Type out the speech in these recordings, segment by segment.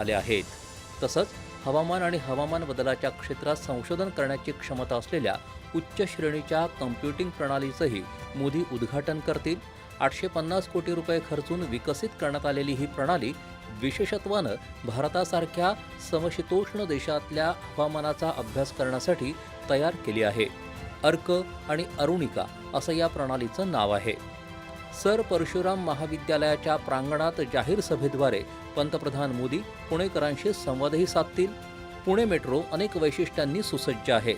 आले आहेत. तसंच हवामान आणि हवामान बदलाच्या क्षेत्रात संशोधन करण्याची क्षमता असलेल्या उच्च श्रेणीच्या कम्प्युटिंग प्रणालीचंही मोदी उद्घाटन करतील. आठशे पन्नास कोटी रुपये खर्चून विकसित करण्यात आलेली ही प्रणाली विशेषत्वानं भारतासारख्या समशीतोष्ण देशातल्या हवामानाचा अभ्यास करण्यासाठी तयार केली आहे. अर्क आणि अरुणिका असं या प्रणालीचं नाव आहे. सर परशुराम महाविद्यालयाच्या प्रांगणात जाहीर सभेद्वारे पंतप्रधान मोदी पुणेकरांशी संवादही साधतील. पुणे मेट्रो अनेक वैशिष्ट्यांनी सुसज्ज आहे.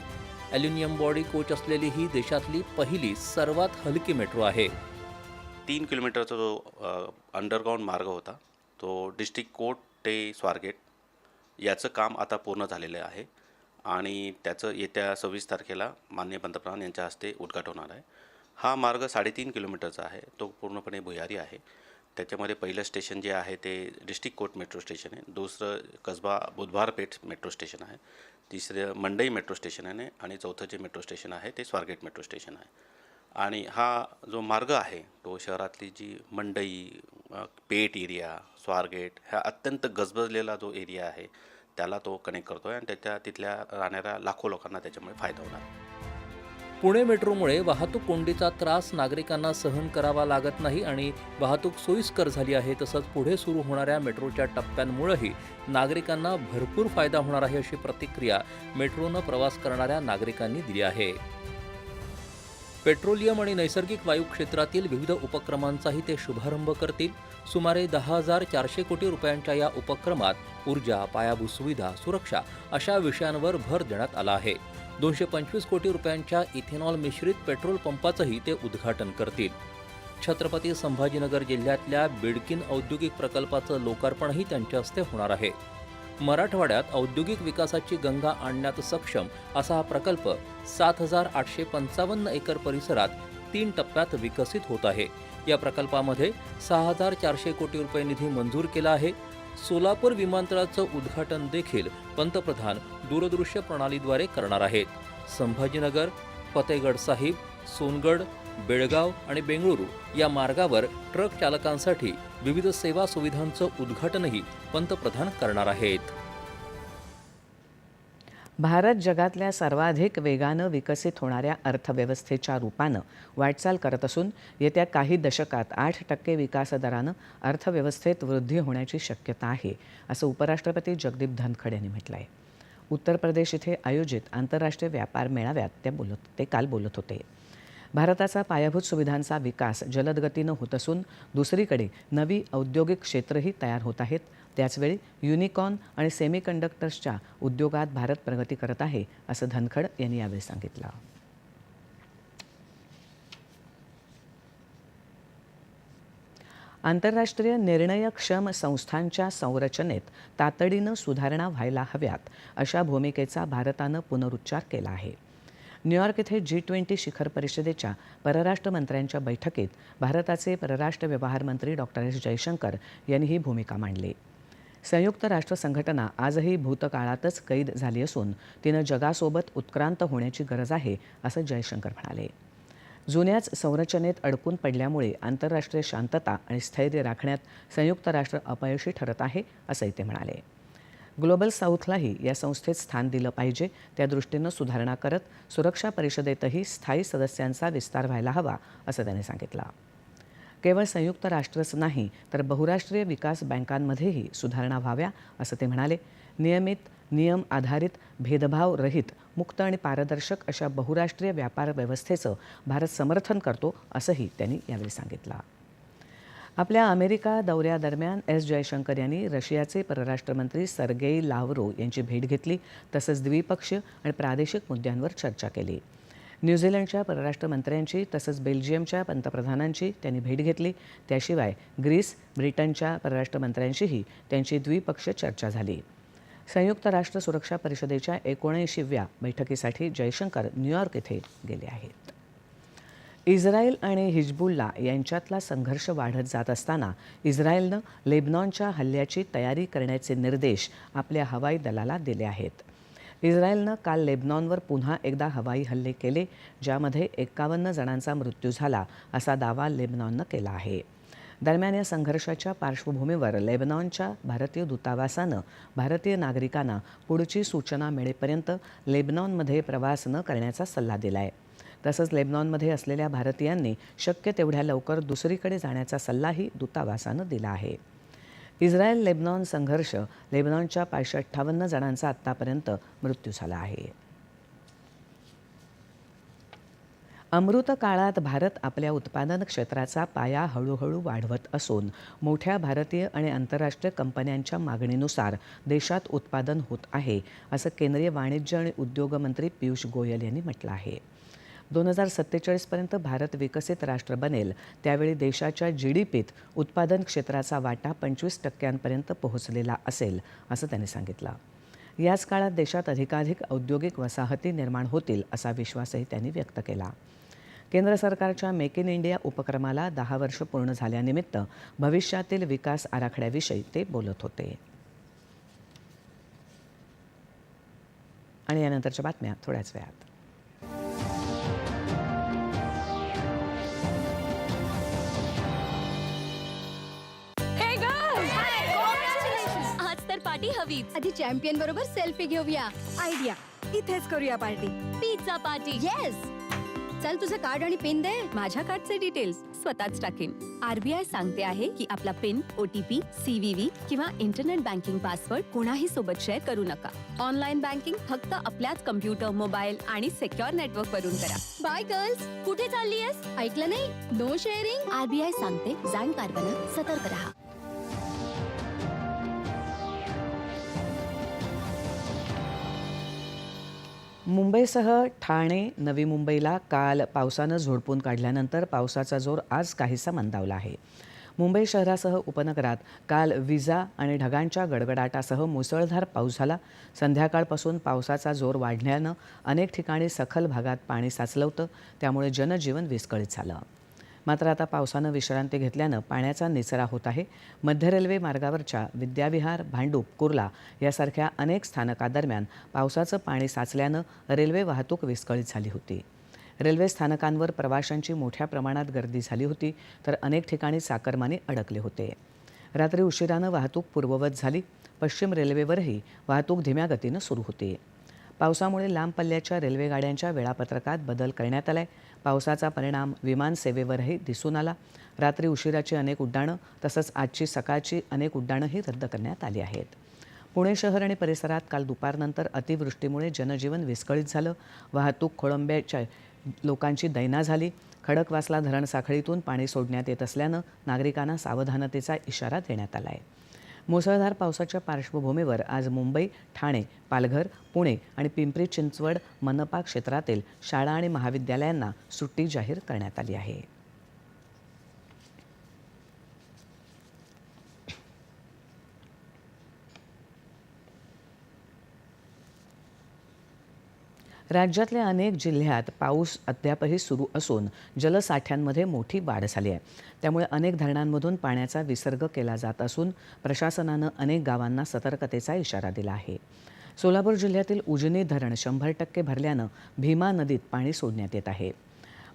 ॲल्युमिनियम बॉडी कोच असलेली ही देशातली पहिली सर्वात हलकी मेट्रो आहे. तीन किलोमीटरचा जो अंडरग्राऊंड मार्ग होता तो डिस्ट्रिक्ट कोर्ट ते स्वारगेट याचं काम आता पूर्ण झालेलं आहे. आणि त्याचं येत्या सव्वीस तारखेला माननीय पंतप्रधान यांच्या हस्ते उद्घाटन होणार आहे. हा मार्ग साडेतीन किलोमीटरचा आहे. तो पूर्णपणे भुयारी आहे. त्याच्यामध्ये पहिलं स्टेशन जे आहे ते डिस्ट्रिक्ट कोर्ट मेट्रो स्टेशन आहे. दुसरं कसबा बुधवारपेठ मेट्रो स्टेशन आहे. तिसरं मंडई मेट्रो स्टेशन आहे आणि चौथं जे मेट्रो स्टेशन आहे ते स्वारगेट मेट्रो स्टेशन आहे. आणि हा जो मार्ग आहे तो शहरातली जी मंडई पेठ एरिया स्वारगेट ह्या अत्यंत गजबजलेला जो एरिया आहे त्याला तो कनेक्ट करतो आहे आणि त्याच्या तिथल्या राहणाऱ्या लाखो लोकांना त्याच्यामुळे फायदा होणार आहे. पुणे मेट्रोमुळे वाहतूक कोंडीचा त्रास नागरिकांना सहन करावा लागत नाही आणि वाहतूक सोयीस्कर झाली आहे तसंच पुढे सुरू होणाऱ्या मेट्रोच्या टप्प्यांमुळेही नागरिकांना भरपूर फायदा होणार आहे अशी प्रतिक्रिया मेट्रोनं प्रवास करणाऱ्या नागरिकांनी दिली आहे. पेट्रोलियम आणि नैसर्गिक वायू क्षेत्रातील विविध उपक्रमांचाही ते शुभारंभ करतील. सुमारे दहा हजार चारशे कोटी रुपयांच्या या उपक्रमात ऊर्जा पायाभूत सुविधा सुरक्षा अशा विषयांवर भर देण्यात आला आहे. दोनशे पंचवीस कोटी रुपयांच्या इथेनॉल मिश्रित पेट्रोल पंपाचंही ते उद्घाटन करतील. छत्रपती संभाजीनगर जिल्ह्यातल्या बिडकिन औद्योगिक प्रकल्पाचं लोकार्पणही त्यांच्या हस्ते होणार आहे. मराठवाड्यात औद्योगिक विकासाची गंगा आणण्यात सक्षम असा हा प्रकल्प सात हजार आठशे पंचावन्न एकर परिसरात तीन टप्प्यात विकसित होत आहे. या प्रकल्पामध्ये सहा हजार चारशे कोटी रुपये निधी मंजूर केला आहे. सोलापूर विमानतळाचं उद्घाटन देखील पंतप्रधान दूरदृश्य प्रणालीद्वारे करणार आहेत. संभाजीनगर फतेहगड साहिब सोनगड बेळगाव आणि बेंगळुरू या मार्गावर ट्रक चालकांसाठी विविध सेवा सुविधांचं उद्घाटनही पंतप्रधान करणार आहेत. भारत जगातल्या सर्वाधिक वेगानं विकसित होणाऱ्या अर्थव्यवस्थेच्या रूपानं वाटचाल करत असून येत्या काही दशकात आठ टक्के विकासदरानं अर्थव्यवस्थेत वृद्धी होण्याची शक्यता आहे असं उपराष्ट्रपती जगदीप धनखड यांनी म्हटलं आहे उत्तर प्रदेश इथे आयोजित आंतरराष्ट्रीय व्यापार मेळाव्यात ते बोलत ते काल बोलत होते. भारताचा पायाभूत सुविधांचा विकास जलदगतीनं होत असून दुसरीकडे नवी औद्योगिक क्षेत्रही तयार होत आहेत त्याचवेळी युनिकॉर्न आणि सेमीकंडक्टर्सच्या उद्योगात भारत प्रगती करत आहे असं धनखड यांनी यावेळी सांगितलं. आंतरराष्ट्रीय निर्णयक्षम संस्थांच्या संरचनेत तातडीनं सुधारणा व्हायला हव्यात अशा भूमिकेचा भारतानं पुनरुच्चार केला आहे. न्यूयॉर्क इथे जी ट्वेंटी शिखर परिषदेच्या परराष्ट्र मंत्र्यांच्या बैठकीत भारताचे परराष्ट्र व्यवहार मंत्री डॉक्टर एस जयशंकर यांनी ही भूमिका मांडली. संयुक्त राष्ट्र संघटना आजही भूतकाळातच कैद झाली असून तिनं जगासोबत उत्क्रांत होण्याची गरज आहे असं जयशंकर म्हणाले. जुन्याच संरचनेत अडकून पडल्यामुळे आंतरराष्ट्रीय शांतता आणि स्थैर्य राखण्यात संयुक्त राष्ट्र अपयशी ठरत आहे असंही ते म्हणाले. ग्लोबल साऊथलाही या संस्थेत स्थान दिलं पाहिजे त्या दृष्टीनं सुधारणा करत सुरक्षा परिषदेतही स्थायी सदस्यांचा विस्तार व्हायला हवा असं त्यांनी सांगितलं. केवळ संयुक्त राष्ट्रच नाही तर बहुराष्ट्रीय विकास बँकांमध्येही सुधारणा व्हाव्या असं ते म्हणाले. नियमित नियम आधारित भेदभाव रहित मुक्त आणि पारदर्शक अशा बहुराष्ट्रीय व्यापार व्यवस्थेचं भारत समर्थन करतो असंही त्यांनी यावेळी सांगितलं. आपल्या अमेरिका दौऱ्यादरम्यान एस जयशंकर यांनी रशियाचे परराष्ट्रमंत्री सर्गेई लावरो यांची भेट घेतली तसंच द्विपक्षीय आणि प्रादेशिक मुद्द्यांवर चर्चा केली. न्यूझीलंडच्या परराष्ट्रमंत्र्यांची तसंच बेल्जियमच्या पंतप्रधानांची त्यांनी भेट घेतली. त्याशिवाय ग्रीस ब्रिटनच्या परराष्ट्रमंत्र्यांशीही त्यांची द्विपक्षीय चर्चा झाली. संयुक्त राष्ट्र सुरक्षा परिषदेच्या एकोणऐंशीव्या बैठकीसाठी जयशंकर न्यूयॉर्क येथे गेले आहेत. इस्रायल आणि हिजबुल्ला यांच्यातला संघर्ष वाढत जात असताना इस्रायलनं लेबनॉनच्या हल्ल्याची तयारी करण्याचे निर्देश आपल्या हवाई दलाला दिले आहेत. इस्रायलनं काल लेबनॉनवर पुन्हा एकदा हवाई हल्ले केले ज्यामध्ये एक्कावन्न जणांचा मृत्यू झाला असा दावा लेबनॉननं केला आहे. दरम्यान या संघर्षाच्या पार्श्वभूमीवर लेबनॉनच्या भारतीय दूतावासानं भारतीय नागरिकांना पुढची सूचना मिळेपर्यंत लेबनॉनमध्ये प्रवास न करण्याचा सल्ला दिला आहे तसंच लेबनॉनमध्ये असलेल्या भारतीयांनी शक्य तेवढ्या लवकर दुसरीकडे जाण्याचा सल्लाही दूतावासानं दिला आहे. इस्रायल लेबनॉन संघर्ष लेबनॉनच्या पाचशे अठ्ठावन्न जणांचा आत्तापर्यंत मृत्यू झाला आहे. अमृत काळात भारत आपल्या उत्पादन क्षेत्राचा पाया हळूहळू वाढवत असून मोठ्या भारतीय आणि आंतरराष्ट्रीय कंपन्यांच्या मागणीनुसार देशात उत्पादन होत आहे असं केंद्रीय वाणिज्य आणि उद्योग मंत्री पियुष गोयल यांनी म्हटलं आहे. दोन हजार सत्तेचाळीसपर्यंत भारत विकसित राष्ट्र बनेल. त्यावेळी देशाच्या जी डी पीत उत्पादन क्षेत्राचा वाटा पंचवीस टक्क्यांपर्यंत पोहोचलेला असेल असं त्यांनी सांगितलं. याच काळात देशात अधिकाधिक औद्योगिक वसाहती निर्माण होतील असा विश्वासही त्यांनी व्यक्त केला. केंद्र सरकारच्या मेक इन इंडिया उपक्रमाला दहा वर्ष पूर्ण झाल्यानिमित्त भविष्यातील विकास आराखड्याविषयी ते बोलत होते. आणि यानंतरच्या बातम्या थोड्याच वेळात. हवीच आधी चॅम्पियन बरोबर सेल्फी घेऊया. आयडिया इथेच करूया पार्टी पिझ्झा पार्टी येस चल तुझं कार्ड आणि पिन दे. माझ्या कार्डचे डिटेल्स स्वतःच टाकेन. आरबीआय सांगते आहे की आपला पिन ओटीपी सीव्हीव्ही किंवा इंटरनेट बँकिंग पासवर्ड कोणाही सोबत शेअर करू नका. ऑनलाईन बँकिंग फक्त आपल्याच कम्प्युटर मोबाईल आणि सेक्युअर नेटवर्क वरून करा. बाय गर्ल्स कुठे चाललीयस? ऐकलं नाही? नो शेअरिंग आरबीआय सांगते जाणकारपणा सतर्क राहा. मुंबईसह ठाणे नवी मुंबईला काल पावसानं झोडपून काढल्यानंतर पावसाचा जोर आज काहीसा मंदावला आहे. मुंबई शहरासह उपनगरात काल विजा आणि ढगांच्या गडगडाटासह मुसळधार पाऊस झाला. संध्याकाळपासून पावसाचा जोर वाढल्यानं अनेक ठिकाणी सखल भागात पाणी साचलं होतं. त्यामुळे जनजीवन विस्कळीत झालं. मात्र आता पावसानं विश्रांती घेतल्यानं पाण्याचा निचरा होत आहे. मध्य रेल्वे मार्गावरच्या विद्याविहार भांडूप कुर्ला यासारख्या अनेक स्थानकादरम्यान पावसाचं पाणी साचल्यानं रेल्वे वाहतूक विस्कळीत झाली होती. रेल्वे स्थानकांवर प्रवाशांची मोठ्या प्रमाणात गर्दी झाली होती तर अनेक ठिकाणी चाकरमाने अडकले होते. रात्री उशिरानं वाहतूक पूर्ववत झाली. पश्चिम रेल्वेवरही वाहतूक धीम्या गतीनं सुरू होती. पावसामुळे लांब पल्ल्याच्या रेल्वेगाड्यांच्या वेळापत्रकात बदल करण्यात आलाय. पावसाचा परिणाम विमानसेवेवरही दिसून आला. रात्री उशिराची अनेक उड्डाणं तसंच आजची सकाळची अनेक उड्डाणंही रद्द करण्यात आली आहेत. पुणे शहर आणि परिसरात काल दुपारनंतर अतिवृष्टीमुळे जनजीवन विस्कळीत झालं. वाहतूक खोळंब्याच्या लोकांची दैना झाली. खडकवासला धरण साखळीतून पाणी सोडण्यात येत असल्यानं नागरिकांना सावधानतेचा इशारा देण्यात आला आहे मुसळधार पावसाच्या पार्श्वभूमीवर आज मुंबई ठाणे पालघर पुणे आणि पिंपरी चिंचवड मनपा क्षेत्रातील शाळा आणि महाविद्यालयांना सुट्टी जाहीर करण्यात आली आहे. राज्यातल्या अनेक जिल्ह्यात पाऊस अद्यापही सुरू असून जलसाठ्यांमध्ये मोठी वाढ झाली आहे. त्यामुळे अनेक धरणांमधून पाण्याचा विसर्ग केला जात असून प्रशासनानं अनेक गावांना सतर्कतेचा इशारा दिला आहे. सोलापूर जिल्ह्यातील उजनी धरण शंभर टक्के भरल्यानं भीमा नदीत पाणी सोडण्यात येत आहे.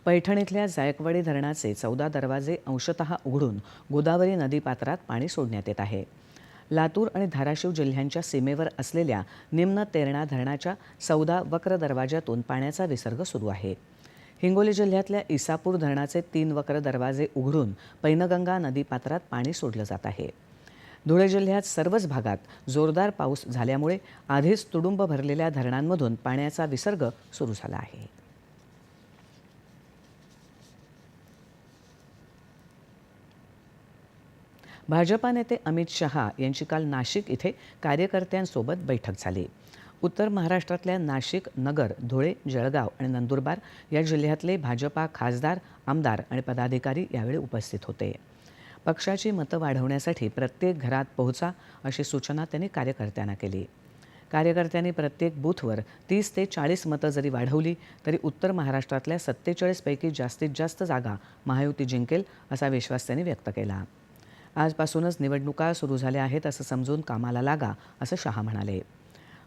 पैठण इथल्या जायकवाडी धरणाचे चौदा दरवाजे अंशतः उघडून गोदावरी नदीपात्रात पाणी सोडण्यात येत आहे. लातूर आणि धाराशिव जिल्ह्यांच्या सीमेवर असलेल्या निम्न तेरणा धरणाच्या चौदा वक्र दरवाज्यातून पाण्याचा विसर्ग सुरू आहे. हिंगोली जिल्ह्यातल्या इसापूर धरणाचे तीन वक्र दरवाजे उघडून पैनगंगा नदीपात्रात पाणी सोडलं जात आहे. धुळे जिल्ह्यात सर्वच भागात जोरदार पाऊस झाल्यामुळे आधीच तुडुंब भरलेल्या धरणांमधून पाण्याचा विसर्ग सुरू झाला आहे. भाजपा नेते अमित शहा यांची काल नाशिक इथे कार्यकर्त्यांसोबत बैठक झाली. उत्तर महाराष्ट्रातल्या नाशिक नगर धुळे जळगाव आणि नंदुरबार या जिल्ह्यातले भाजपा खासदार आमदार आणि पदाधिकारी यावेळी उपस्थित होते. पक्षाची मतं वाढवण्यासाठी प्रत्येक घरात पोहोचा अशी सूचना त्यांनी कार्यकर्त्यांना केली. कार्यकर्त्यांनी प्रत्येक बूथवर तीस ते चाळीस मतं जरी वाढवली तरी उत्तर महाराष्ट्रातल्या सत्तेचाळीसपैकी जास्तीत जास्त जागा महायुती जिंकेल असा विश्वास त्यांनी व्यक्त केला. आजपासूनच निवडणुका सुरू झाल्या आहेत असं समजून कामाला लागा असं शहा म्हणाले.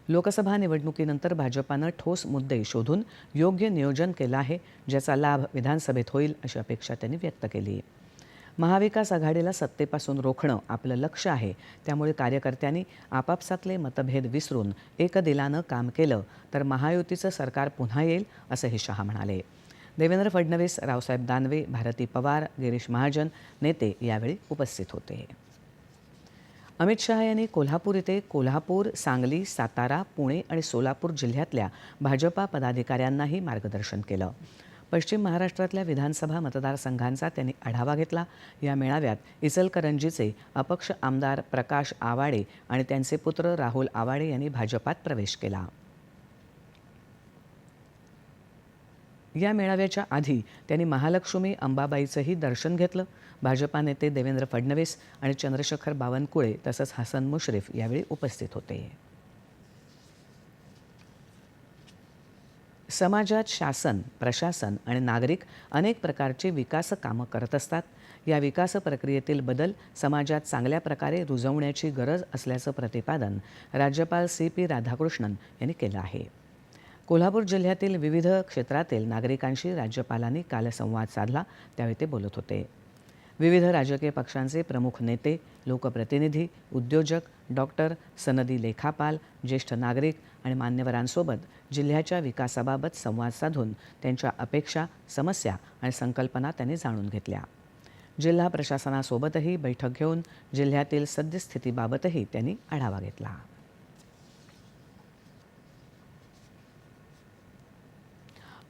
लोकसभा निवडणुकीनंतर भाजपानं ठोस मुद्दे शोधून योग्य नियोजन केलं आहे ज्याचा लाभ विधानसभेत होईल अशी अपेक्षा त्यांनी व्यक्त केली. महाविकास आघाडीला सत्तेपासून रोखणं आपलं लक्ष आहे त्यामुळे कार्यकर्त्यांनी आपापसातले मतभेद विसरून एकदिलानं काम केलं तर महायुतीचं सरकार पुन्हा येईल असंही शहा म्हणाले. देवेंद्र फडणवीस रावसाहेब दानवे भारती पवार गिरीश महाजन नेते यावेळी उपस्थित होते. अमित शहा यांनी कोल्हापूर येथे कोल्हापूर सांगली सातारा पुणे आणि सोलापूर जिल्ह्यातल्या भाजपा पदाधिकाऱ्यांनाही मार्गदर्शन केलं. पश्चिम महाराष्ट्रातल्या विधानसभा मतदारसंघांचा त्यांनी आढावा घेतला. या मेळाव्यात इचलकरंजीचे अपक्ष आमदार प्रकाश आवाडे आणि त्यांचे पुत्र राहुल आवाडे यांनी भाजपात प्रवेश केला. या मेळाव्याच्या आधी त्यांनी महालक्ष्मी अंबाबाईचंही दर्शन घेतलं. भाजपा नेते देवेंद्र फडणवीस आणि चंद्रशेखर बावनकुळे तसंच हसन मुश्रीफ यावेळी उपस्थित होते. समाजात शासन प्रशासन आणि नागरिक अनेक प्रकारची विकास कामं करत असतात. या विकास प्रक्रियेतील बदल समाजात चांगल्या प्रकारे रुजवण्याची गरज असल्याचं प्रतिपादन राज्यपाल सी पी राधाकृष्णन यांनी केलं आहे. कोल्हापूर जिल्ह्यातील विविध क्षेत्रातील नागरिकांशी राज्यपालांनी काल संवाद साधला. त्यावेळी ते बोलत होते. विविध राजकीय पक्षांचे प्रमुख नेते लोकप्रतिनिधी उद्योजक डॉक्टर सनदी लेखापाल ज्येष्ठ नागरिक आणि मान्यवरांसोबत जिल्ह्याच्या विकासाबाबत संवाद साधून त्यांच्या अपेक्षा समस्या आणि संकल्पना त्यांनी जाणून घेतल्या. जिल्हा प्रशासनासोबतही बैठक घेऊन जिल्ह्यातील सद्यस्थितीबाबतही त्यांनी आढावा घेतला.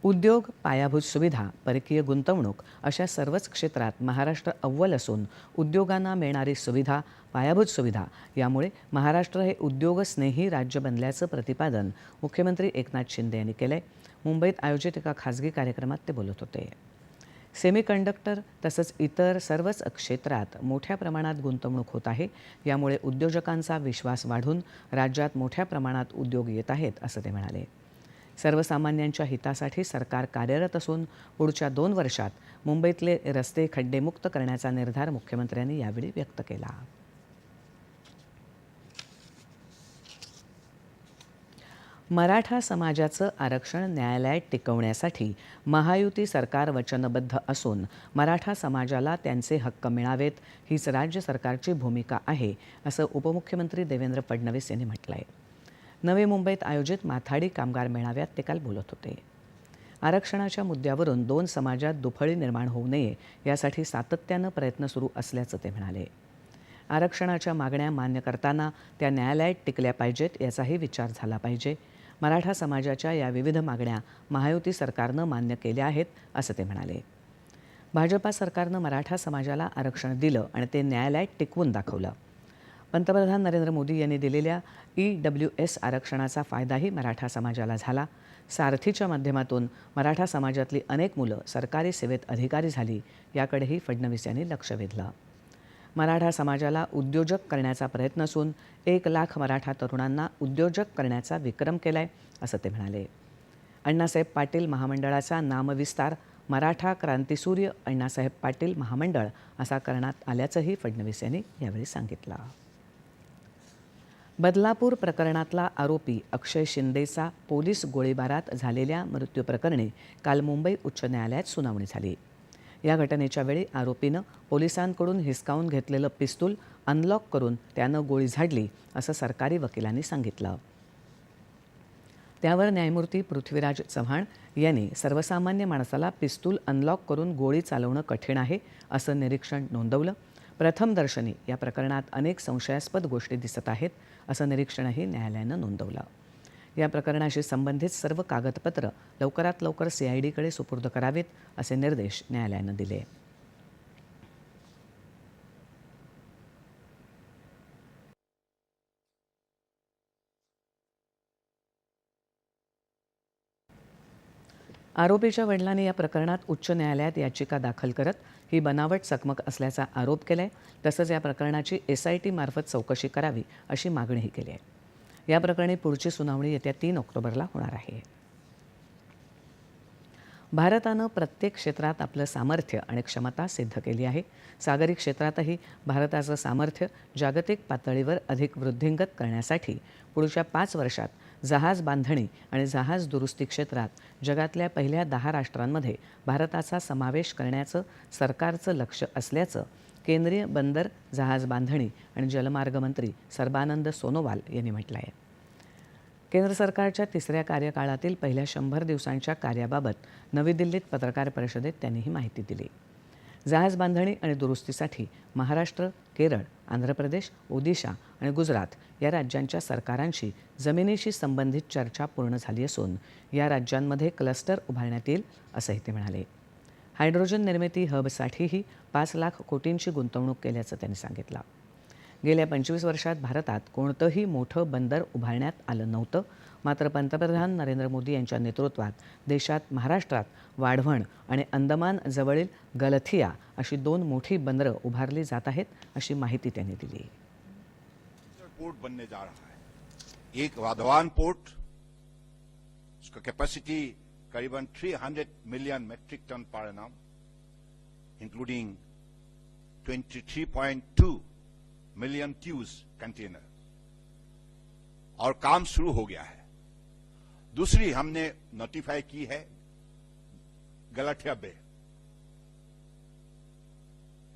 उद्योग पायाभूत सुविधा परकीय गुंतवणूक अशा सर्वच क्षेत्रात महाराष्ट्र अव्वल असून उद्योगांना मिळणारी सुविधा पायाभूत सुविधा यामुळे महाराष्ट्र हे उद्योगस्नेही राज्य बनल्याचं प्रतिपादन मुख्यमंत्री एकनाथ शिंदे यांनी केलं आहे मुंबईत आयोजित एका खासगी कार्यक्रमात ते बोलत होते. सेमीकंडक्टर तसंच इतर सर्वच क्षेत्रात मोठ्या प्रमाणात गुंतवणूक होत आहे. यामुळे उद्योजकांचा विश्वास वाढून राज्यात मोठ्या प्रमाणात उद्योग येत आहेत असं ते म्हणाले. सर्वसामान्यांच्या हितासाठी सरकार कार्यरत असून पुढच्या दोन वर्षात मुंबईतले रस्ते खड्डेमुक्त करण्याचा निर्धार मुख्यमंत्र्यांनी यावेळी व्यक्त केला. मराठा समाजाचं आरक्षण न्यायालयात टिकवण्यासाठी महायुती सरकार वचनबद्ध असून मराठा समाजाला त्यांचे हक्क मिळावेत हीच राज्य सरकारची भूमिका आहे असं उपमुख्यमंत्री देवेंद्र फडणवीस यांनी म्हटलं आहे नवी मुंबईत आयोजित माथाडी कामगार मेळाव्यात ते काल बोलत होते. आरक्षणाच्या मुद्द्यावरून दोन समाजात दुफळी निर्माण होऊ नये यासाठी सातत्यानं प्रयत्न सुरू असल्याचं ते म्हणाले. आरक्षणाच्या मागण्या मान्य करताना त्या न्यायालयात टिकल्या पाहिजेत याचाही विचार झाला पाहिजे. मराठा समाजाच्या या विविध मागण्या महायुती सरकारनं मान्य केल्या आहेत असं ते म्हणाले. भाजपा सरकारनं मराठा समाजाला आरक्षण दिलं आणि ते न्यायालयात टिकवून दाखवलं. पंतप्रधान नरेंद्र मोदी यांनी दिलेल्या ई डब्ल्यू एस आरक्षणाचा फायदाही मराठा समाजाला झाला. सारथीच्या माध्यमातून मराठा समाजातली अनेक मुलं सरकारी सेवेत अधिकारी झाली याकडेही फडणवीस यांनी लक्ष वेधलं. मराठा समाजाला उद्योजक करण्याचा प्रयत्न असून एक लाख मराठा तरुणांना उद्योजक करण्याचा विक्रम केलाय असं ते म्हणाले. अण्णासाहेब पाटील महामंडळाचा नामविस्तार मराठा क्रांतीसूर्य अण्णासाहेब पाटील महामंडळ असा करण्यात आल्याचंही फडणवीस यांनी यावेळी सांगितलं. बदलापूर प्रकरणातला आरोपी अक्षय शिंदेचा पोलीस गोळीबारात झालेल्या मृत्यूप्रकरणी काल मुंबई उच्च न्यायालयात सुनावणी झाली. या घटनेच्या वेळी आरोपीनं पोलिसांकडून हिसकावून घेतलेलं पिस्तूल अनलॉक करून त्यानं गोळी झाडली असं सरकारी वकिलांनी सांगितलं. त्यावर न्यायमूर्ती पृथ्वीराज चव्हाण यांनी सर्वसामान्य माणसाला पिस्तूल अनलॉक करून गोळी चालवणं कठीण आहे असं निरीक्षण नोंदवलं. प्रथमदर्शनी या प्रकरणात अनेक संशयास्पद गोष्टी दिसत आहेत. असं निरीक्षणही न्यायालयानं नोंदवलं. या प्रकरणाशी संबंधित सर्व कागदपत्र लवकरात लवकर सीआयडीकडे सुपूर्द करावीत असे निर्देश न्यायालयानं दिले. आरोपीच्या वडिलांनी या प्रकरणात उच्च न्यायालयात याचिका दाखल करत ही बनावट चकमक असल्याचा आरोप केलाय. तसंच या प्रकरणाची एस आय टी मार्फत चौकशी करावी अशी मागणीही केली आहे. या प्रकरणी पुढची सुनावणी येत्या तीन ऑक्टोबरला होणार आहे. भारतानं प्रत्येक क्षेत्रात आपलं सामर्थ्य आणि क्षमता सिद्ध केली आहे. सागरी क्षेत्रातही भारताचं सामर्थ्य जागतिक पातळीवर अधिक वृद्धिंगत करण्यासाठी पुढच्या पाच वर्षात जहाज बांधणी आणि जहाज दुरुस्ती क्षेत्रात जगातल्या पहिल्या दहा राष्ट्रांमध्ये भारताचा समावेश करण्याचं सरकारचं लक्ष असल्याचं केंद्रीय बंदर जहाज बांधणी आणि जलमार्ग मंत्री सर्बानंद सोनोवाल यांनी म्हटलं आहे केंद्र सरकारच्या तिसऱ्या कार्यकाळातील पहिल्या शंभर दिवसांच्या कार्याबाबत नवी दिल्लीत पत्रकार परिषदेत त्यांनी ही माहिती दिली. जहाज बांधणी आणि दुरुस्तीसाठी महाराष्ट्र केरळ आंध्र प्रदेश ओदिशा आणि गुजरात या राज्यांच्या सरकारांशी जमिनीशी संबंधित चर्चा पूर्ण झाली असून या राज्यांमध्ये क्लस्टर उभारण्यात येईल असंही ते म्हणाले. हायड्रोजन निर्मिती हबसाठीही पाच लाख कोटींची गुंतवणूक केल्याचं त्यांनी सांगितलं. गेल्या पंचवीस वर्षात भारतात कोणतंही मोठं बंदर उभारण्यात आलं नव्हतं मात्र पंतप्रधान नरेंद्र मोदी यांच्या नेतृत्वात देशात महाराष्ट्रात वाढवण आणि अंदमान जवळील गलथिया अशी दोन मोठी बंदरं उभारली जात आहेत अशी माहिती त्यांनी दिली. पोर्ट बनने जा रहा है. एक वाधवान पोर्ट उसका कैपेसिटी करीबन 300 मिलियन मेट्रिक टन पर एनम इंक्लूडिंग 23.2 मिलियन क्यूज कंटेनर और काम शुरू हो गया है। दूसरी हमने नोटिफाई की है गलाठिया बे।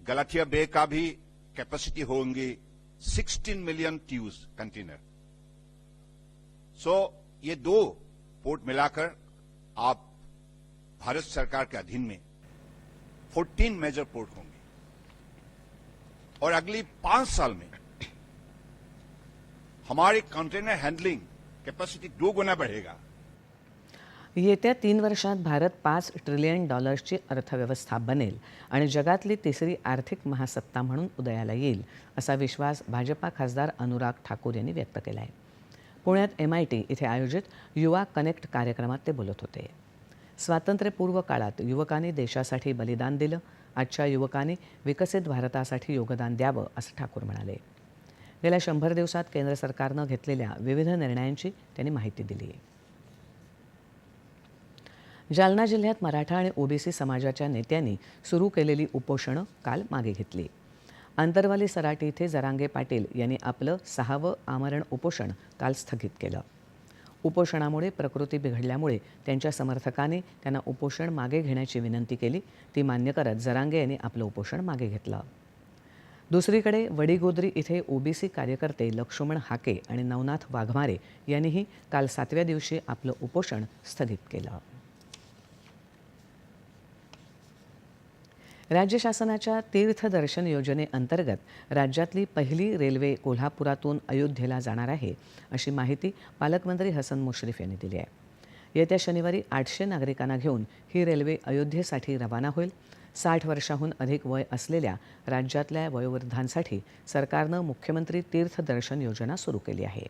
गलाठिया बे का भी कैपेसिटी होंगी 16 मिलियन ट्यूज कंटेनर सो ये दो पोर्ट मिलाकर आप भारत सरकार के अधीन में 14 मेजर पोर्ट होंगे। और अगली पाँच साल में हमारी कंटेनर हैंडलिंग कैपेसिटी दो गुना बढ़ेगा। येत्या तीन वर्षात भारत पाच ट्रिलियन डॉलर्सची अर्थव्यवस्था बनेल आणि जगातली तिसरी आर्थिक महासत्ता म्हणून उदयाला येईल असा विश्वास भाजपा खासदार अनुराग ठाकूर यांनी व्यक्त केला आहे पुण्यात एम आय टी इथे आयोजित युवा कनेक्ट कार्यक्रमात ते बोलत होते. स्वातंत्र्यपूर्व काळात युवकांनी देशासाठी बलिदान दिलं आजच्या युवकांनी विकसित भारतासाठी योगदान द्यावं असं ठाकूर म्हणाले. गेल्या शंभर दिवसात केंद्र सरकारनं घेतलेल्या विविध निर्णयांची त्यांनी माहिती दिली जालना जिल्ह्यात मराठा आणि ओबीसी समाजाच्या नेत्यांनी सुरू केलेली उपोषणं काल मागे घेतली. आंतरवाली सराटी इथे जरांगे पाटील यांनी आपलं सहावं आमरण उपोषण काल स्थगित केलं. उपोषणामुळे प्रकृती बिघडल्यामुळे त्यांच्या समर्थकांनी त्यांना उपोषण मागे घेण्याची विनंती केली. ती मान्य करत जरांगे यांनी आपलं उपोषण मागे घेतलं. दुसरीकडे वडीगोद्री इथे ओबीसी कार्यकर्ते लक्ष्मण हाके आणि नवनाथ वाघमारे यांनीही काल सातव्या दिवशी आपलं उपोषण स्थगित केलं. राज्य शासनाच्या तीर्थदर्शन योजनेअंतर्गत राज्यातली पहिली रेल्वे कोल्हापुरातून अयोध्येला जाणार आहे अशी माहिती पालकमंत्री हसन मुश्रीफ यांनी दिली आहे. येत्या शनिवारी आठशे नागरिकांना घेऊन ही रेल्वे अयोध्येसाठी रवाना होईल. साठ वर्षाहून अधिक वय असलेल्या राज्यातल्या वयोवृद्धांसाठी सरकारनं मुख्यमंत्री तीर्थदर्शन योजना सुरू केली आहे.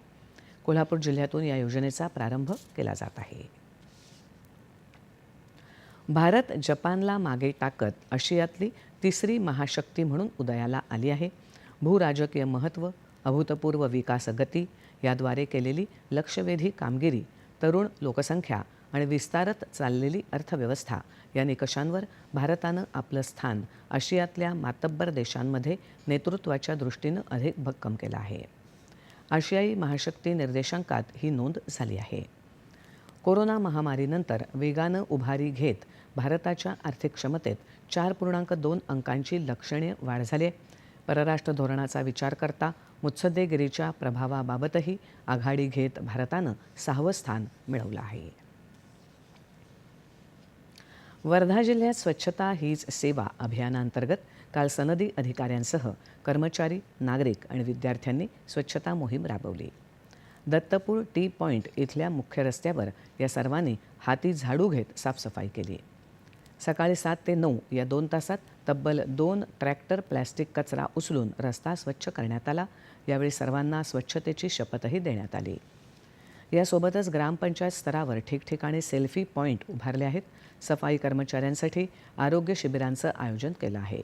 कोल्हापूर जिल्ह्यातून या योजनेचा प्रारंभ केला जात आहे. भारत जपानला मागे टाकत आशियातली तिसरी महाशक्ती म्हणून उदयाला आली आहे. भूराजकीय महत्त्व अभूतपूर्व विकास गती याद्वारे केलेली लक्षवेधी कामगिरी तरुण लोकसंख्या आणि विस्तारत चाललेली अर्थव्यवस्था या निकषांवर भारतानं आपलं स्थान आशियातल्या मातब्बर देशांमध्ये नेतृत्वाच्या दृष्टीनं अधिक भक्कम केलं आहे. आशियाई महाशक्ती निर्देशांकात ही नोंद झाली आहे. कोरोना महामारीनंतर वेगानं उभारी घेत भारताच्या आर्थिक क्षमतेत चार पूर्णांक दोन अंकांची लक्षणीय वाढ झाली आहे. परराष्ट्र धोरणाचा विचार करता मुत्सद्देगिरीच्या प्रभावाबाबतही आघाडी घेत भारतानं सहावं स्थान मिळवलं आहे. वर्धा जिल्ह्यात स्वच्छता हीच सेवा अभियानांतर्गत काल सनदी अधिकाऱ्यांसह कर्मचारी नागरिक आणि विद्यार्थ्यांनी स्वच्छता मोहीम राबवली. दत्तपूर टी पॉईंट इथल्या मुख्य रस्त्यावर या सर्वांनी हाती झाडू घेत साफसफाई केली. सकाळी सात ते नऊ या दोन तासात तब्बल दोन ट्रॅक्टर प्लॅस्टिक कचरा उचलून रस्ता स्वच्छ करण्यात आला. यावेळी सर्वांना स्वच्छतेची शपथही देण्यात आली. यासोबतच ग्रामपंचायत स्तरावर ठिकठिकाणी सेल्फी पॉईंट उभारले आहेत. सफाई कर्मचाऱ्यांसाठी आरोग्य शिबिरांचं आयोजन केलं आहे.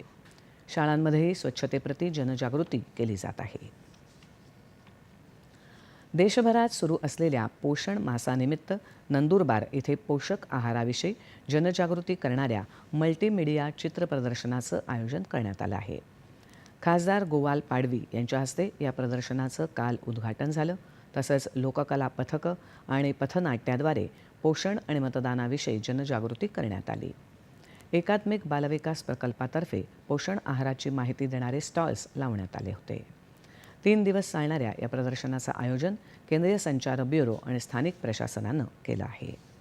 शाळांमध्येही स्वच्छतेप्रती जनजागृती केली जात आहे. देशभरात सुरू असलेल्या पोषण मासानिमित्त नंदुरबार इथे पोषक आहाराविषयी जनजागृती करणाऱ्या मल्टीमीडिया चित्र प्रदर्शनाचं आयोजन करण्यात आलं आहे. खासदार गोवाल पाडवी यांच्या हस्ते या प्रदर्शनाचं काल उद्घाटन झालं. तसंच लोककला पथकं आणि पथनाट्याद्वारे पोषण आणि मतदानाविषयी जनजागृती करण्यात आली. एकात्मिक बालविकास प्रकल्पातर्फे पोषण आहाराची माहिती देणारे स्टॉल्स लावण्यात आले होते. तीन दिवस चालणाऱ्या या प्रदर्शनाचं आयोजन केंद्रीय संचार ब्युरो आणि स्थानिक प्रशासनानं केलं आहे.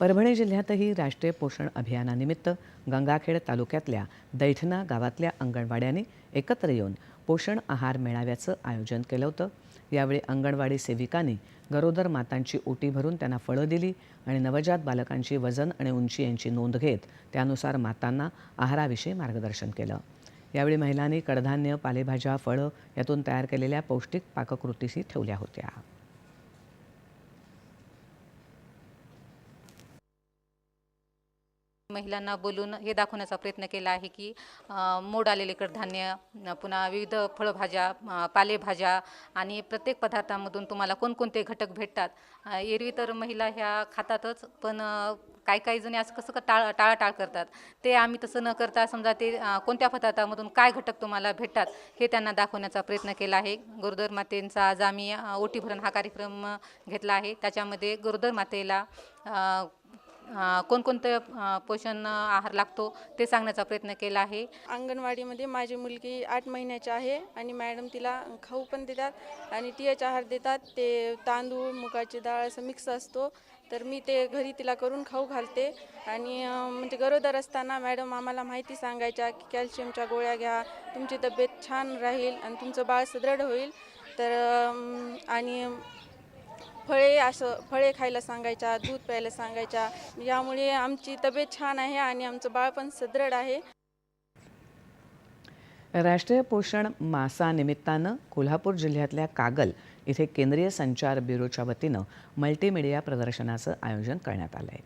परभणी जिल्ह्यातही राष्ट्रीय पोषण अभियानानिमित्त गंगाखेड तालुक्यातल्या दैठणा गावातल्या अंगणवाड्यांनी एकत्र येऊन पोषण आहार मेळाव्याचं आयोजन केलं होतं. यावेळी अंगणवाडी सेविकांनी गरोदर मातांची ओटी भरून त्यांना फळं दिली आणि नवजात बालकांची वजन आणि उंची यांची नोंद घेत त्यानुसार मातांना आहाराविषयी मार्गदर्शन केलं. यावेळी महिलांनी कडधान्य पालेभाज्या फळं यातून तयार केलेल्या पौष्टिक पाककृतीशी ठेवल्या होत्या. महिलांना बोलून हे दाखवण्याचा प्रयत्न केला आहे की मोड आलेले कडधान्य पुन्हा विविध फळभाज्या पालेभाज्या आणि प्रत्येक पदार्थामधून तुम्हाला कोणकोणते घटक भेटतात? एरवी तर महिला ह्या खातातच पण काही काही जणी असं कसं का टाळ टाळाटाळ करतात. ते आम्ही तसं न करता समजा ते कोणत्या पदार्थामधून काय घटक तुम्हाला भेटतात हे त्यांना दाखवण्याचा प्रयत्न केला आहे. गरोदर मातेंचा आज आम्ही ओटीभरण ओटी भरण हा कार्यक्रम घेतला आहे. त्याच्यामध्ये गरोदर मातेला कोणकोणतं पोषण आहार लागतो ते सांगण्याचा प्रयत्न केला आहे. अंगणवाडीमध्ये माझी मुलगी आठ महिन्याची आहे आणि मॅडम तिला खाऊ पण देतात आणि टी आहार देतात. ते तांदूळ मुगाची डाळ असं मिक्स असतो. तर मी ते घरी तिला करून खाऊ घालते. आणि म्हणजे गरोदर असताना मॅडम आम्हाला माहिती सांगायच्या की कॅल्शियमच्या गोळ्या घ्या तुमची तब्येत छान राहील आणि तुमचं बाळ सुदृढ होईल. तर आणि फळे असं फळे खायला सांगायच्या दूध प्यायला सांगायच्या. यामुळे आमची तब्येत छान आहे आणि आमचं बाळ पण सुदृढ आहे. राष्ट्रीय पोषण मासानिमित्तानं कोल्हापूर जिल्ह्यातल्या कागल इथे केंद्रीय संचार ब्युरोच्या वतीनं मल्टीमीडिया प्रदर्शनाचं आयोजन करण्यात आलं आहे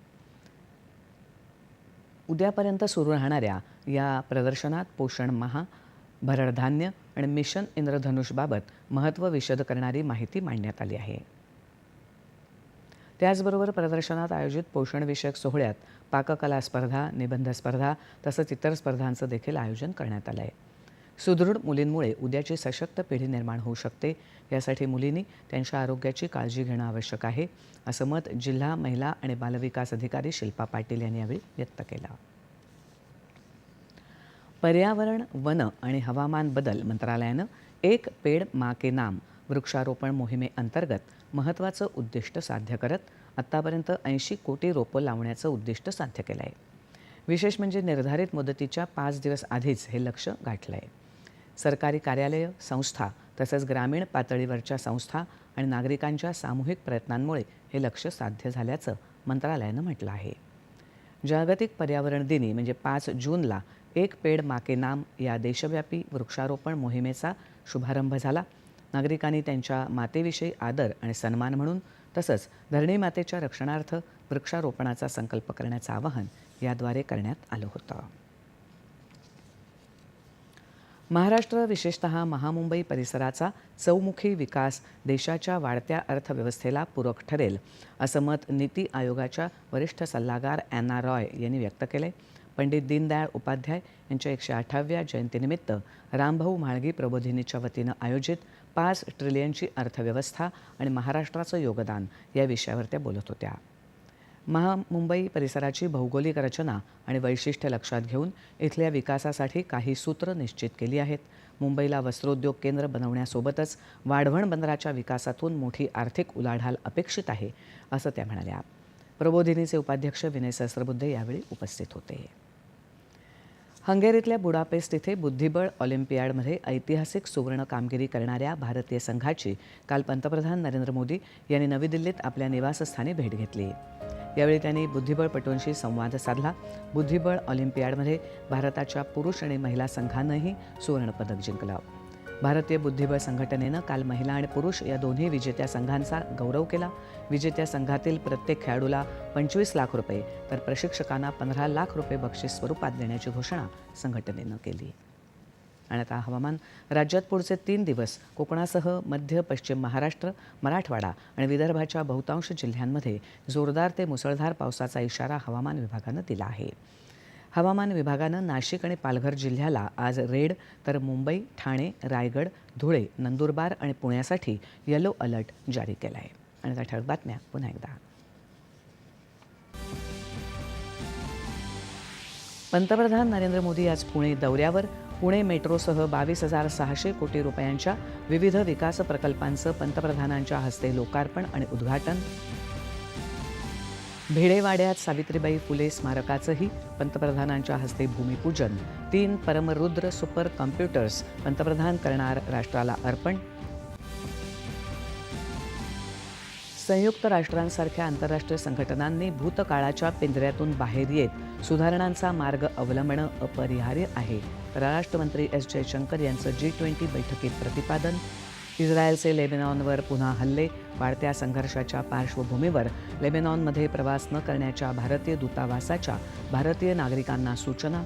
उद्यापर्यंत सुरू राहणाऱ्या या प्रदर्शनात पोषण महा भरडधान्य आणि मिशन इंद्रधनुषबाबत महत्त्व विशद करणारी माहिती मांडण्यात आली आहे. त्याचबरोबर प्रदर्शनात आयोजित पोषणविषयक सोहळ्यात पाककला स्पर्धा निबंध स्पर्धा तसंच इतर स्पर्धांचं देखील आयोजन करण्यात आलं आहे सुदृढ मुलींमुळे उद्याची सशक्त पिढी निर्माण होऊ शकते. यासाठी मुलींनी त्यांच्या आरोग्याची काळजी घेणं आवश्यक आहे असं मत जिल्हा महिला आणि बालविकास अधिकारी शिल्पा पाटील यांनी यावेळी व्यक्त केलं. पर्यावरण वन आणि हवामान बदल मंत्रालयानं एक पेड मा के नाम वृक्षारोपण मोहिमेअंतर्गत महत्त्वाचं उद्दिष्ट साध्य करत आत्तापर्यंत ऐंशी कोटी रोपं लावण्याचं उद्दिष्ट साध्य केलं आहे विशेष म्हणजे निर्धारित मुदतीच्या पाच दिवस आधीच हे लक्ष गाठलं आहे सरकारी कार्यालयं संस्था तसंच ग्रामीण पातळीवरच्या संस्था आणि नागरिकांच्या सामूहिक प्रयत्नांमुळे हे लक्ष साध्य झाल्याचं मंत्रालयानं म्हटलं आहे. जागतिक पर्यावरण दिनी म्हणजे पाच जूनला एक पेड माके नाम या देशव्यापी वृक्षारोपण मोहिमेचा शुभारंभ झाला. नागरिकांनी त्यांच्या मातेविषयी आदर आणि सन्मान म्हणून तसंच धरणी मातेच्या रक्षणार्थ वृक्षारोपणाचा संकल्प करण्याचं आवाहन याद्वारे करण्यात आलं होतं. महाराष्ट्र विशेषतः महामुंबई परिसराचा चौमुखी विकास देशाच्या वाढत्या अर्थव्यवस्थेला पूरक ठरेल असं मत नीती आयोगाच्या वरिष्ठ सल्लागार अॅना रॉय यांनी व्यक्त केलं पंडित दीनदयाळ उपाध्याय यांच्या एकशे आठाव्या जयंतीनिमित्त रामभाऊ म्हाळगी प्रबोधिनीच्या वतीनं आयोजित पाच ट्रिलियनची अर्थव्यवस्था आणि महाराष्ट्राचं योगदान या विषयावर त्या बोलत होत्या. महामुंबई परिसराची भौगोलिक रचना आणि वैशिष्ट्य लक्षात घेऊन इथल्या विकासासाठी काही सूत्र निश्चित केली आहेत. मुंबईला वस्त्रोद्योग केंद्र बनवण्यासोबतच वाढवण बंदराच्या विकासातून मोठी आर्थिक उलाढाल अपेक्षित आहे असं त्या म्हणाल्या. प्रबोधिनीचे उपाध्यक्ष विनय सहस्रबुद्धे यावेळी उपस्थित होते. हंगेरीतल्या बुडापेस्ट इथे बुद्धिबळ ऑलिम्पियाडमध्ये ऐतिहासिक सुवर्ण कामगिरी करणाऱ्या भारतीय संघाची काल पंतप्रधान नरेंद्र मोदी यांनी नवी दिल्लीत आपल्या निवासस्थानी भेट घेतली. यावेळी त्यांनी बुद्धिबळपटूंशी संवाद साधला. बुद्धिबळ ऑलिम्पियाडमध्ये भारताच्या पुरुष आणि महिला संघानंही सुवर्णपदक जिंकलं. भारतीय बुद्धिबळ संघटनेनं काल महिला आणि पुरुष या दोन्ही विजेत्या संघांचा गौरव केला. विजेत्या संघातील प्रत्येक खेळाडूला पंचवीस लाख रुपये तर प्रशिक्षकांना पंधरा लाख रुपये बक्षीस स्वरूपात देण्याची घोषणा संघटनेनं केली. आणि आता हवामान. राज्यात पुढचे तीन दिवस कोकणासह मध्य पश्चिम महाराष्ट्र मराठवाडा आणि विदर्भाच्या बहुतांश जिल्ह्यांमध्ये जोरदार ते मुसळधार पावसाचा इशारा हवामान विभागानं दिला आहे. हवामान विभागानं नाशिक आणि पालघर जिल्ह्याला आज रेड तर मुंबई ठाणे रायगड धुळे नंदुरबार आणि पुण्यासाठी येलो अलर्ट जारी केला आहे आणि त्या ठळक बातम्या पुन्हा एकदा. पंतप्रधान नरेंद्र मोदी आज पुणे दौऱ्यावर. पुणे मेट्रोसह बावीस हजार सहाशे कोटी रुपयांच्या विविध विकास प्रकल्पांचं पंतप्रधानांच्या हस्ते लोकार्पण आणि उद्घाटन. भिडेवाड्यात सावित्रीबाई फुले स्मारकाचंही पंतप्रधानांच्या हस्ते भूमिपूजन. तीन परमरुद्र सुपर कम्प्युटर्स पंतप्रधान करणार राष्ट्राला अर्पण. संयुक्त राष्ट्रांसारख्या आंतरराष्ट्रीय संघटनांनी भूतकाळाच्या पिंजऱ्यातून बाहेर येत सुधारणांचा मार्ग अवलंबणं अपरिहार्य आहे. परराष्ट्रमंत्री एस जयशंकर यांचं जी ट्वेंटी बैठकीत प्रतिपादन इस्रायलचे लेबेनॉनवर पुन्हा हल्ले वाढत्या संघर्षाच्या पार्श्वभूमीवर लेबेनॉनमध्ये प्रवास न करण्याच्या भारतीय दूतावासाच्या भारतीय नागरिकांना सूचना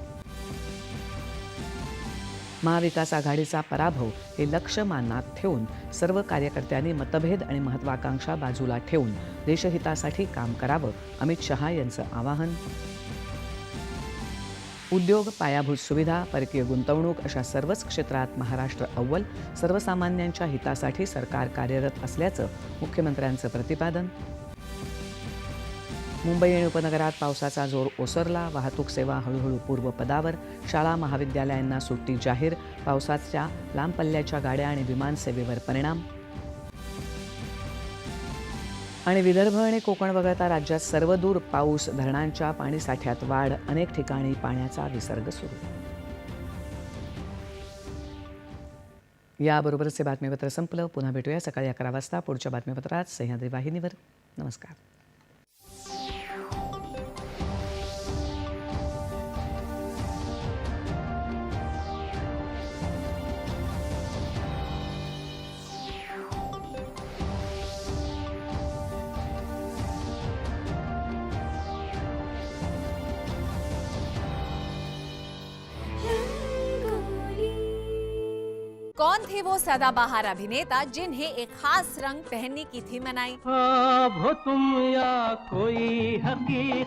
महाविकास आघाडीचा पराभव हे लक्ष्य मानात ठेवून सर्व कार्यकर्त्यांनी मतभेद आणि महत्वाकांक्षा बाजूला ठेवून देशहितासाठी काम करावं अमित शहा यांचं आवाहन. उद्योग पायाभूत सुविधा परकीय गुंतवणूक अशा सर्वच क्षेत्रात महाराष्ट्र अव्वल सर्वसामान्यांच्या हितासाठी सरकार कार्यरत असल्याचं मुख्यमंत्र्यांचं प्रतिपादन. मुंबई आणि उपनगरात पावसाचा जोर ओसरला. वाहतूक सेवा हळूहळू पूर्वपदावर शाळा महाविद्यालयांना सुट्टी जाहीर. पावसाच्या लांब पल्ल्याच्या गाड्या आणि विमानसेवेवर परिणाम. आणि विदर्भ आणि कोकण वगळता राज्यात सर्वदूर पाऊस धरणांच्या पाणीसाठ्यात वाढ. अनेक ठिकाणी पाण्याचा विसर्ग सुरू. याबरोबरच हे बातमीपत्र संपलं. पुन्हा भेटूया सकाळी अकरा वाजता. पुढच्या बातमीपत्रात सह्याद्री वाहिनीवर. नमस्कार. कौन थे वो सदाबहार अभिनेता जिन्हें एक खास रंग पहनने की थी मनाई? ख्वाब हो तुम या कोई हकी